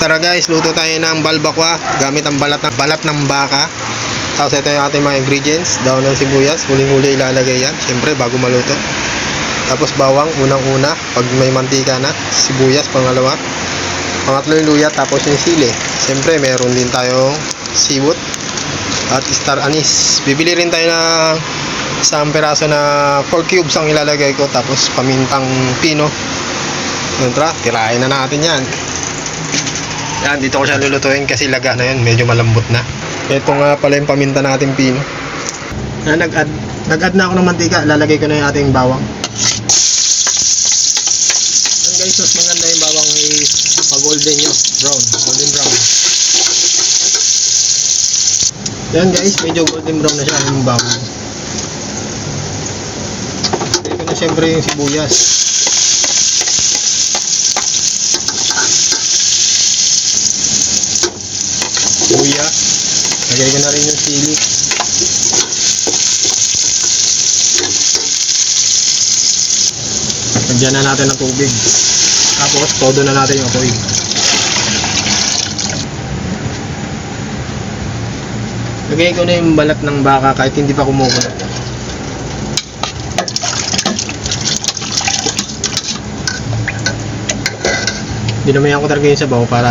Tara guys, luto tayo ng balbakwa gamit ang balat ng balat ng baka. Tapos ito yung ating mga ingredients, daon ng sibuyas, huling-huli ilalagay yan, syempre bago maluto. Tapos bawang, unang-una, pag may mantika na, sibuyas, pangalawa. Pangatlo yung luya, tapos yung sili. Syempre, meron din tayong sibot at star anise. Bibili rin tayo ng isang peraso na 4 cubes ang ilalagay ko, tapos pamintang pino. Yun, tara, tirahin na natin yan. Yan, dito ko siya lulutuin kasi laga na yun, medyo malambot na. Ito nga pala yung paminta nating pino. Yan, nag-add, nag-add na ako ng mantika, lalagay ko na yung ating bawang. Yan guys, mas maganda yung bawang ay mag-golden nyo, brown, golden brown. Yan guys, medyo golden brown na siya yung bawang. Ito na siyempre yung sibuyas. Luya. Lagay ko na rin yung sili. Lagyan na natin ng tubig. Tapos, todo na natin yung apoy. Lagay ko na yung balat ng baka kahit hindi pa kumukulo. Dinamayan ko talaga yung sabaw para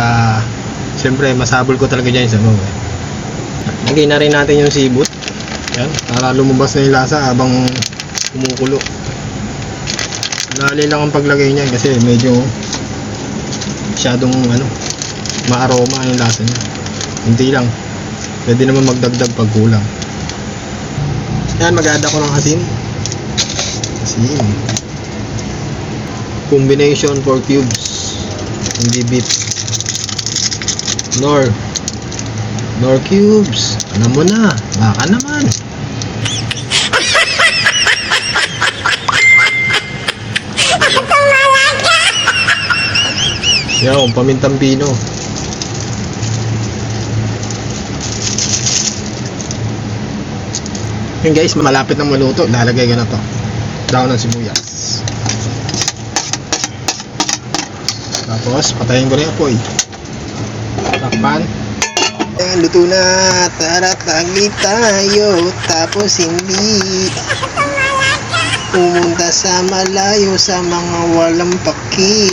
Siyempre, masabol ko talaga dyan sa sabaw. Eh. Lagay na rin natin yung sibot. Yan, para lumabas na yung lasa habang kumukulo. Dali lang ang paglagay niya kasi medyo masyadong ano, maaroma yung lasa niya. Hindi lang. Pwede naman magdagdag pag kulang. Yan, mag-add ako ng asin. Asin. Combination 4 cubes. Hindi beef. Nor. Nor cubes. Alam mo na. Baka naman. Yan, pamintang pino. Yun guys, malapit na maluto. Lalagay ko na to. Daon ng sibuyas. Tapos, patayin ko na yung apoy. Takpan. Yan, luto na. Tara, tagi tayo. Tapos hindi. Pumunta sa malayo sa mga walang paki.